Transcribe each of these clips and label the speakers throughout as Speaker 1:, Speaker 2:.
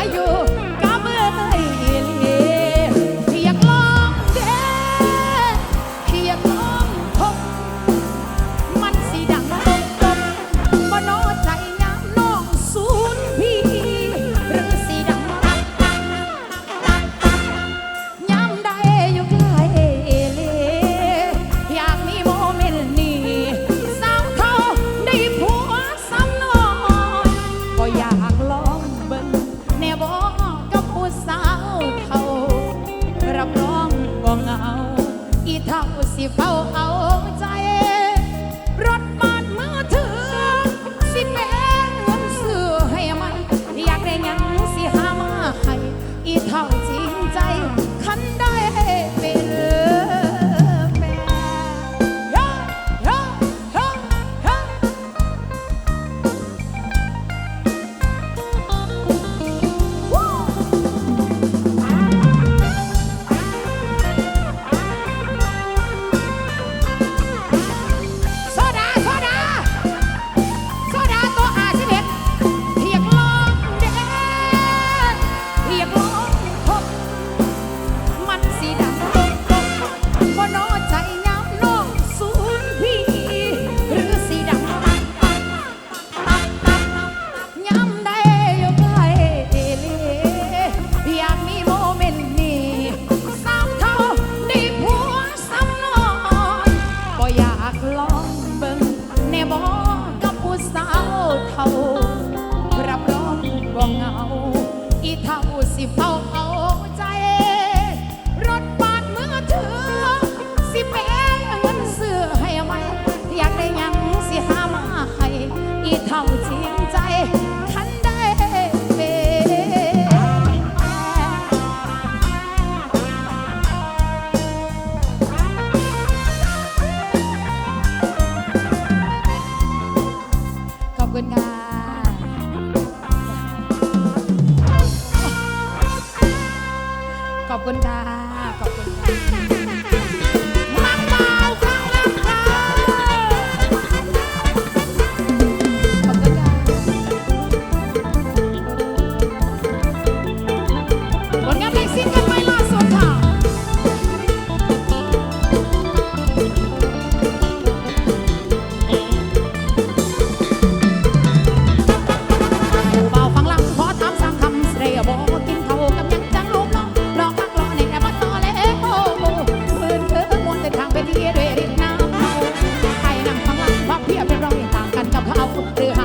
Speaker 1: นไ Yeah.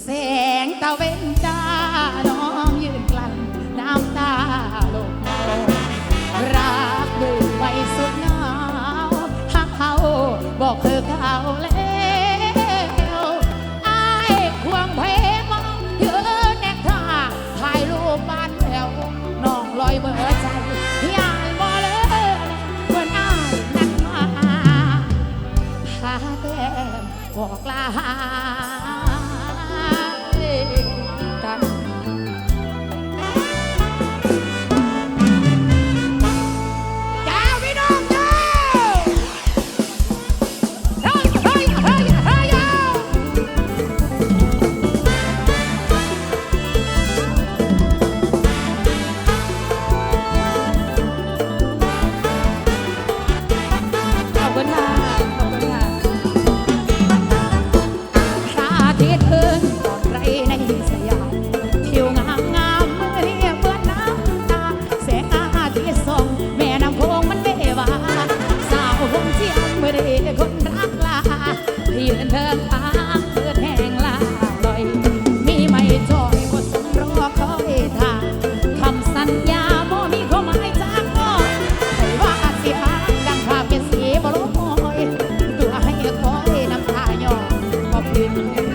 Speaker 1: แสงตะเวนจ้าน้องยืนกลั้นน้ำตาลงรักดูไวสุดหนาวหักเขาบอกเธอเก่าแล้วไอายควงเพมองยืนแนกท่าถ่ายรูปบ้านแถวน้องลอยเบอร์ใจยานบ่เลยเหมือนอายนั้นมาพาแต้มบอกลา Thank you.